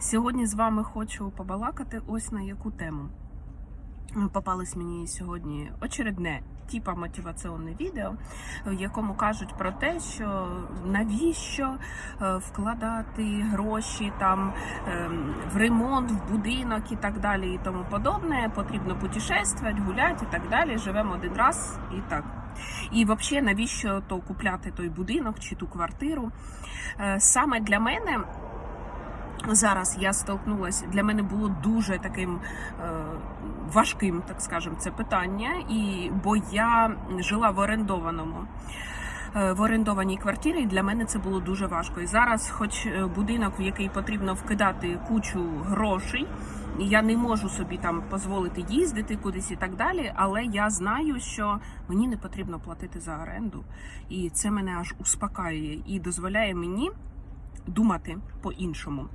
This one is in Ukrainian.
Сьогодні з вами хочу побалакати ось на яку тему. Попалось мені сьогодні очередне типа мотиваційне відео, в якому кажуть про те, що навіщо е, вкладати гроші там ем, в ремонт, в будинок і так далі, і тому подобне. Потрібно путешествувати, гуляти і так далі. Живемо один раз і так. І взагалі, навіщо то купляти той будинок чи ту квартиру? Е, Саме для мене зараз я столкнулася, для мене було дуже таким е, важким, так скажем, це питання, і бо я жила в орендованому. е, В орендованій квартирі для мене це було дуже важко. І зараз, хоч е, будинок, в який потрібно вкидати кучу грошей, я не можу собі там дозволити їздити кудись і так далі. Але я знаю, що мені не потрібно платити за оренду, і це мене аж успокаює і дозволяє мені думати по-іншому.